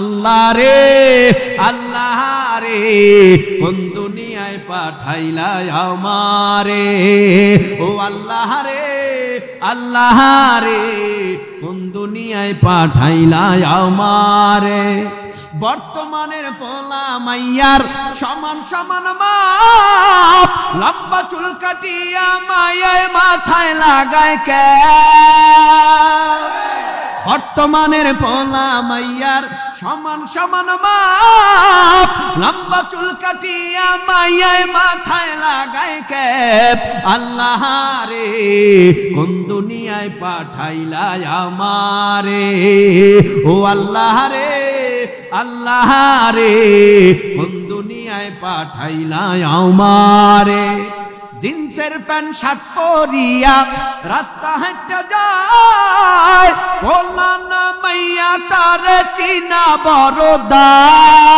আল্লাহ রে আল্লাহ রে, কোন দুনিয়ায় পাঠাইলা আমারে। ও আল্লাহ রে আল্লাহ রে, কোন দুনিয়ায় পাঠাইলা আমারে। বর্তমানের পোলা মাইয়ার সমান সমান মাপ। লম্বা চুল কাটিয়া মায়ায় মাথায় লাগায় কে? বর্তমানের পোলা মাইয়ার সমান সমান মাপ। লম্বা চুল কাটিয়া মাইয়ায় মাথায় লাগায় ক্যাপ আল্লাহ রে কোন দুনিয়ায় পাঠাইলা আমারে? ও আল্লাহ রে আল্লাহ রে দুনিয়ায় পাঠাইলা আমারে। জিন্সের প্যান্ট, শার্ট পরিয়া রাস্তা হেঁটে যায় বললা না মাইয়া তার চিনা বড়দায়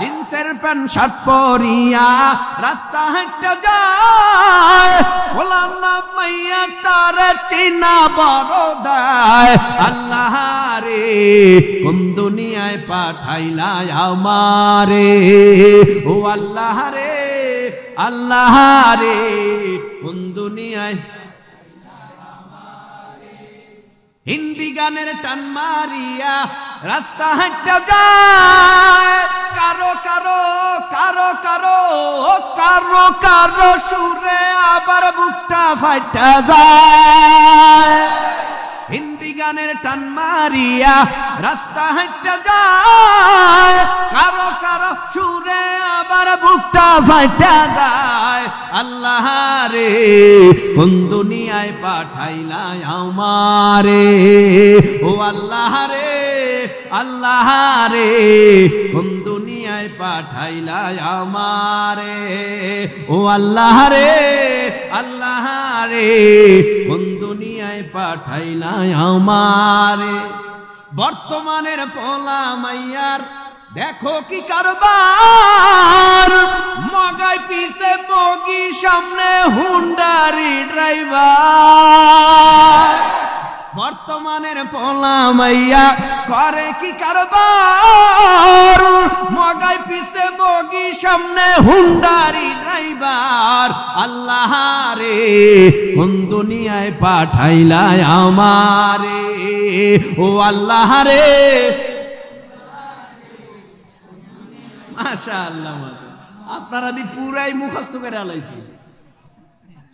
জিন্সের প্যান্ট, শার্ট পরিয়া রাস্তা হেঁটে যায় বললাম না মাইয়া তার চিনা বড়দায় আল্লাহ কোন দুনিয়ায় পাঠাইলা আমারে? ও আল্লাহ রে আল্লাহ রে, কোন দুনিয়ায়? হিন্দি গানের টান মারিয়া রাস্তা হাঁটা যায়। কারও কারও কারও কারও কারও কারও সুরে আবার বুকটা ফাইটা যায়। গানের টান মারিয়া রাস্তা হাঁটা যায়, কারও কারও সুরে আবার বুকটা ফাইটা যায়। আল্লাহ রে, কোন দুনিয়ায় পাঠাইলা আমারে? ও আল্লাহ রে আল্লাহ রে, কোন দুনিয়ায় পাঠাইলা আমারে? ও আল্লাহ রে, আল্লাহ রে কোন দুনিয়ায় পাঠাইলা আমারে। বর্তমানের পোলা মাইয়ার, দেখো কি কারবার। মগাই পিছে মগি সামনে হুন্ডারি ড্রাইভার। বর্তমানের পোলা মাইয়া করে কি কারবার? মগাই পিছে মগি সামনে হুন্ডারি ড্রাইভার। আল্লাহ কোন দুনিয়ায় পাঠাইলাই আমারে? ও আল্লাহ রে। মাশা আল্লাহ আপনারা দি পুরাই মুখস্থ করে আলাইছি